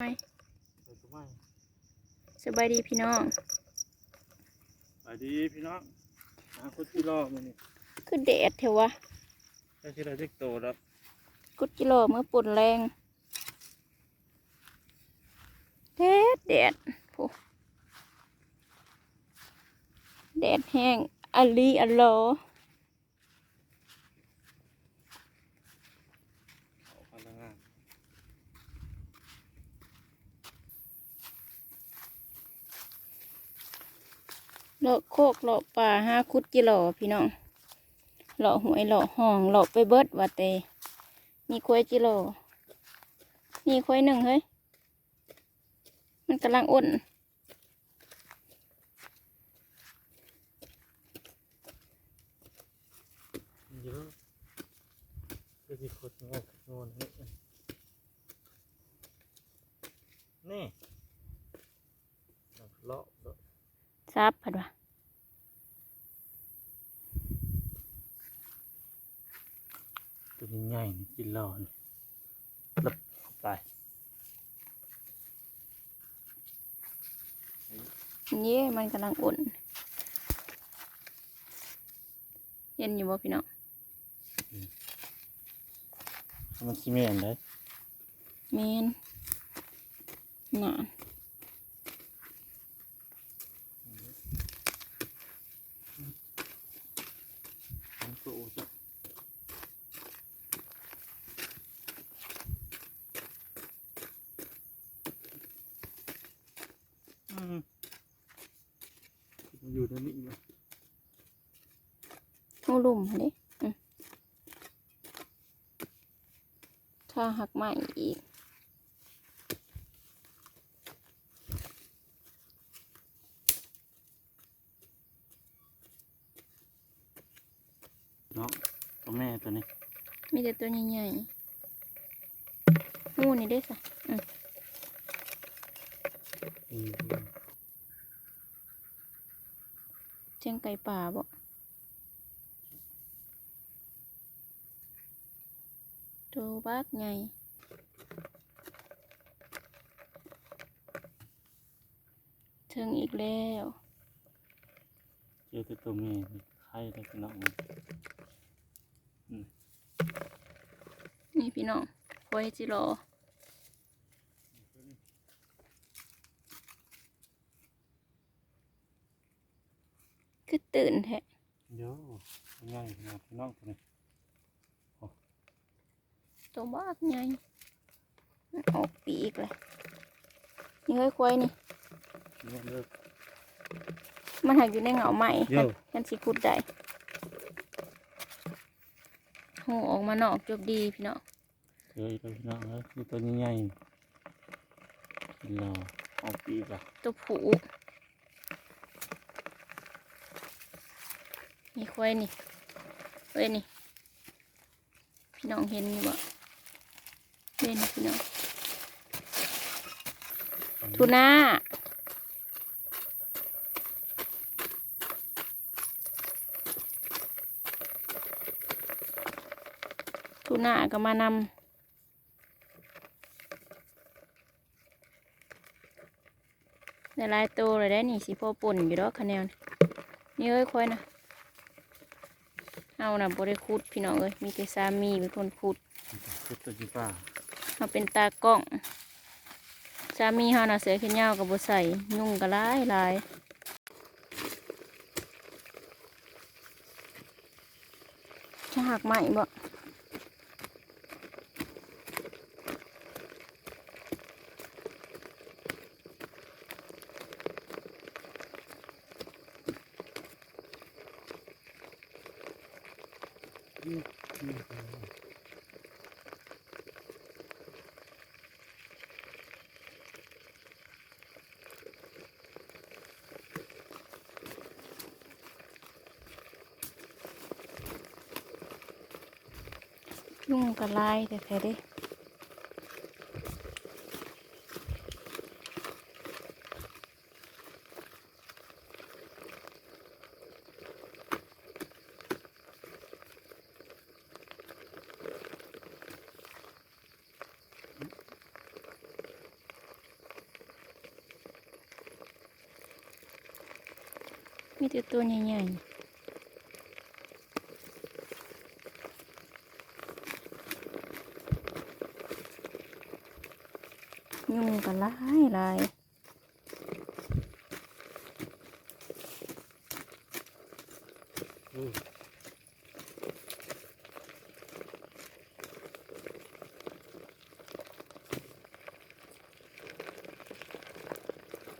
ไปไปก็ไม่สบายดีพี่น้องไปดีพี่น้องหาคนที่รอมันนี่คือแดดเถอะวะได้ที่เราเล็กโตแล้วกุดกิโลเมื่อปุ่นแรงแดดแดดโอ้แดดแห้งอลีอัลโล เอาพลังงาน เลาะโคกเลาะป่าห้าคุดกิโลพี่น้องเลาะหวยเลาะห้องเลาะไปเบิดว่าเตมีควายกิโลมีควายหนึ่งเฮ้ยมันกำลังอ้นเยอะก็ที่คนงอกงอนนี่นี่เลาะเลาะซับผัดวะ ตัวนี้ใหญ่ นี่กินรอนี่หลับเข้าไปนี่มันกำลังอุ่น เย็นอยู่บ่พี่น้องมันซีเมนต์ได้เมนหนามันก็โอ้จ้ะอืมมัน อยู่ในนี้อยู่หูลุ่มเด้อืมถ้าหักใหม่อีกเนาะตัวแม่ตัวนี้ มีแต่ตัวใหญ่ๆหูนี่เด้สะอืม อืม เจียง ไก่ป่าบ่ตัวบักใหญ่ถึงอีกแล้ว เจอแต่ตัวแม่นี่ไข่ได้พี่น้องมันนี่พี่น้องคอยจิรอ ตื่นแท้เดี๋ยวง่ายขนาดพี่น้องตัวนี้ตัวบ้ากใหญ่มันออกปีกเลยนี่เฮ้ยควายนี่เนี่ยเลิกมันหักอยู่ในเหงาใหม่เดี๋ยวกันสิคุดได้หูออกมานอกจบดีพี่น้องเจอตัวพี่น้องแล้วคือตัวนี้ใหญ่กินรอเอาปีกอะตัวผู นี่ควายนี่เฮ้ยนี่ พี่น้องเห็นนี่บ่เห็นพี่น้องทูน่าทูน่าก็มานำในลายตัวเลยได้นี่สิพอป่นอยู่ดอกคะแนนนี่เอ้ยควายนะ เอานะบริคุดพี่น้องเอ้ยมีแต่สามีเป็นคนขุดคือตัวจีป้าเขาเป็นตากล้องสามีเขาน่ะเสือขึ้นยาวกับบใส่ยุ่งก็หลายหลายจะหักใหม่บ่ ยุ่งกระไลแต่แท้ดิมีแต่ตัวใหญ่ ก็หลายหลายอืม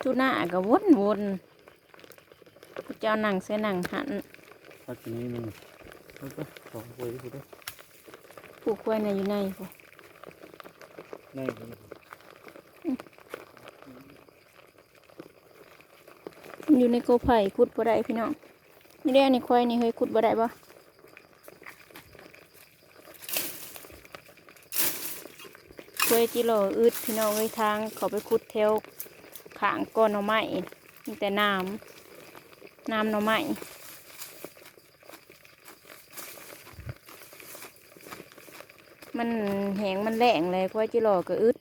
ทุน่าก็วนวนๆพระเจ้านั่งเสนั่งหันพักทีนี้มันเอาไปสองตัวที่พูดได้ผูกควายน่ะอยู่ในพวกได้เลยมัน อยู่ในโกไผ่ขุดบ่ได้พี่น้องนี่ได้อันนี้ควายนี่เฮ้ยขุดบ่ได้ปะควายจิโร่อึดพี่น้องเอ้ยทางเขาไปขุดแถวขางก้อนหน่อไม้มีแต่น้ำน้ำหน่อไม้มันแหงมันแหลงเลยควายจิโร่ก็อึด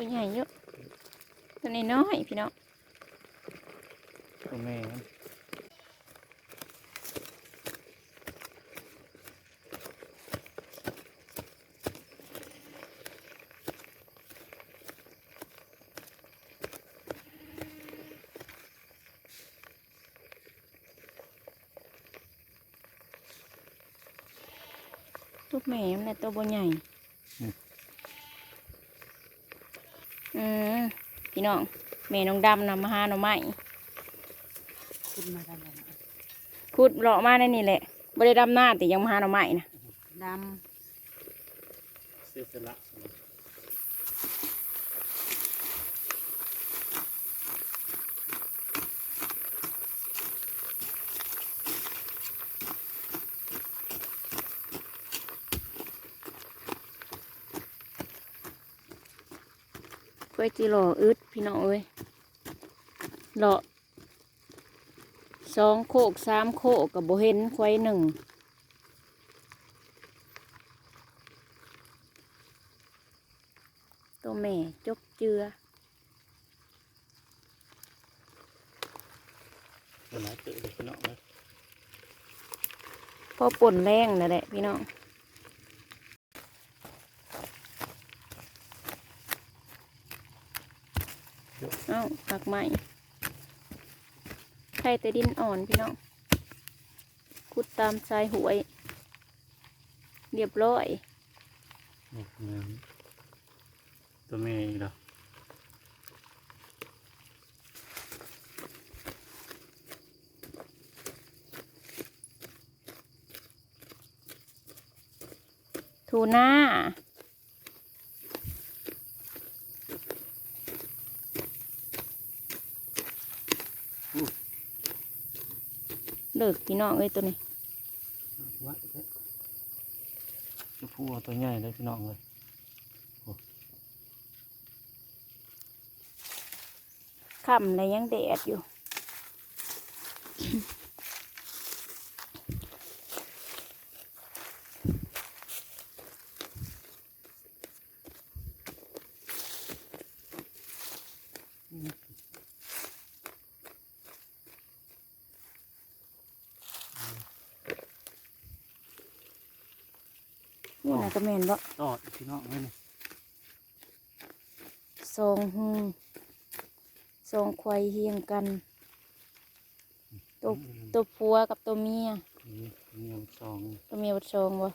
ตัวใหญ่เยอะตัว นี้น้อยพี่น้องตัวแม่มันตัวแม่มันน่ะตัวบ่ใหญ่อืม พี่น้องแม่น้องดำนำมาหาหน่อไม้ขึ้นมาได้แล้วนะขุดเลาะมาได้นี่แหละบ่ได้ดำหน้าแต่ยังมาหาหน่อไม้นะดเสียสละ เพื่อจิโลอึดพี่น้องเอ้ยเลาะสองโคกสามโคกกับโบเห็นควายหนึ่งตัวแม่จกเจือเวลาเจอเด็กพี่น้องเลยพอป่นแรงนั่นแหละพี่น้อง เอ้าผักใหม่ไข่แต่ดินอ่อนพี่น้องขุดตามชายหวย เรียบร้อยนี่แม่มันตัวแม่อีกแล้วทูน่า เลิกพี่น้องเอ้ยตัวนี้วัดจะพูดตัวใหญ่เลยพี่น้องเลยค่ำเลยยังแดดอยู่ นี่นะก็แม่นบ่ตอดพี่น้องเลยนี่สองหูสองควายเฮียงกัน ตัวตัวผัวกับตัวเมียนี่เหนียวสองตัวเมียบัดซองบ่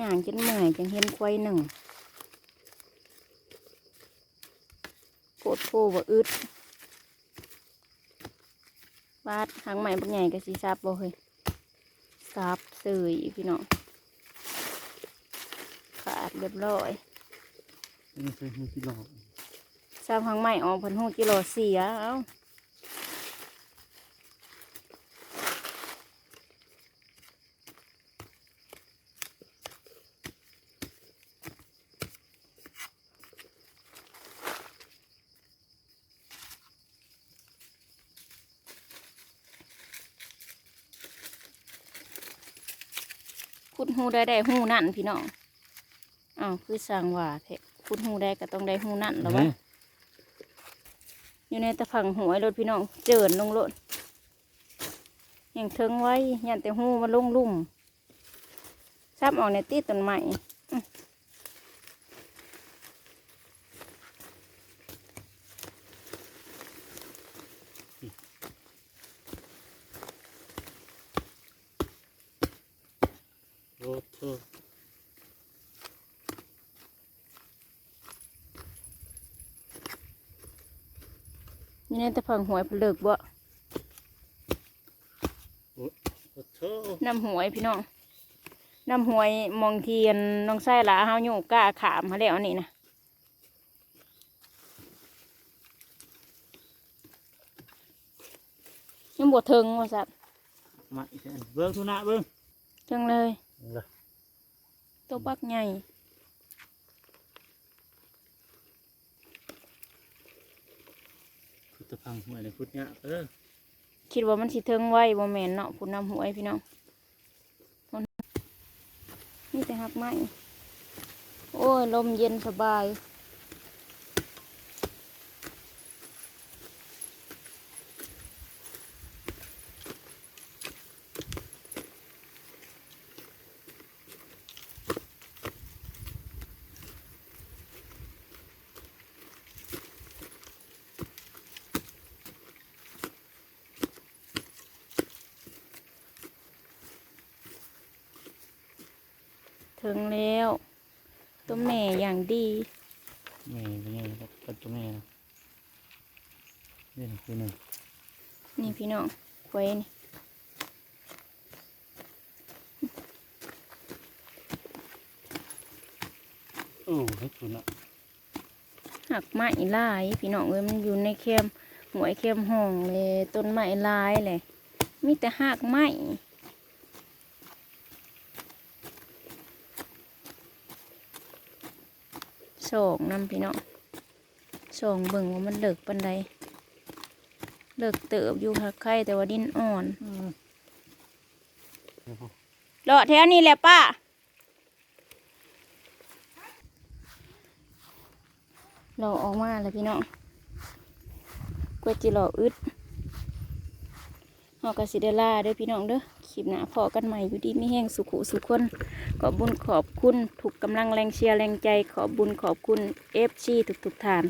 ย่างจนเมื่อยจังเห็นควายหนึ่งโคตรโพบ่อึดวาดหางใหม่บักใหญ่ก็สีซับบ่เฮ้ย ซับเสยพี่น้องขาดเรียบร้อยนี่คือมีพี่น้องซับหางใหม่ออกพันหูกิโลเสียเอ้า ขุดหูได้ได้หูนั่นพี่น้องอ้าวคือสั่งว่าแท้ขุดหูได้ก็ต้องได้หูนั่นแล้ววะอยู่ในตะพังหวยรถพี่น้องเจินลงรถยังเทิงไว้ยันแต่หูมันลงลุ่มซับออกในตีต้นใหม่ โอ้โห อยู่ในตะพังหวยเพนเลิกบ่โอ้โหน้ำหวยพี่น้องน้ำหวยมองเทียนน้องไส้หลาเฮาอยู่กล้าขามมาแล้วนี่นะยังบวเทิงว่าสัตว์มาอีกแล้วเบิ้งทุนะเบิ้งจังเลยเอาล่ะตัวปักใหญ่ พุทธพังหวยในพุทธเนี่ยเออคิดว่ามันสิเทิงไว้บ่แม่นเนาะพุ่นน้ำหวยพี่น้องนี่แต่หักไม้โอ้ยลมเย็นสบาย ถึงแล้ว ตัวแม่อย่างดีแม่เป็นไงครับกับตัวแม่นะนี่นะคือหนึ่งนี่พี่น้องควยนี่โอ้ให้ทุนะหักไม้ลาย พี่น้องเอ้ยมันอยู่ในเข้มหวยเข้มห้องเลยต้นไม้ลายเลยมีแต่หักไม้ สองนำพี่น้องสองเบิ่งว่ามันเลิกปันใดเลิกเติบอยู่หักไข่แต่ว่าดินอ่อนเลาะแถวนี้แหละป้าเราออกมาแล้วพี่น้องกวยจิหล่ออึดเฮากะสิเดล่าเด้อพี่น้องเด้อ คลิปหน้าพอกันใหม่อยู่ดีไม่แห้งสุขุสุขคนขอบุญขอบคุณถูกกำลังแรงเชียร์แรงใจ ขอบุญขอบคุณเอฟซีทุกทุกทาน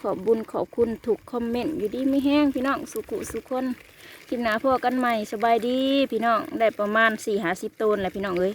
ขอบุญขอบคุณถูกคอมเมนต์อยู่ดีไม่แห้งพี่น้องสุขุสุขคนคลิปหน้าพอกันใหม่สบายดี พี่น้องได้ประมาณสี่หาสิบต้นแหละพี่น้องเอ้ย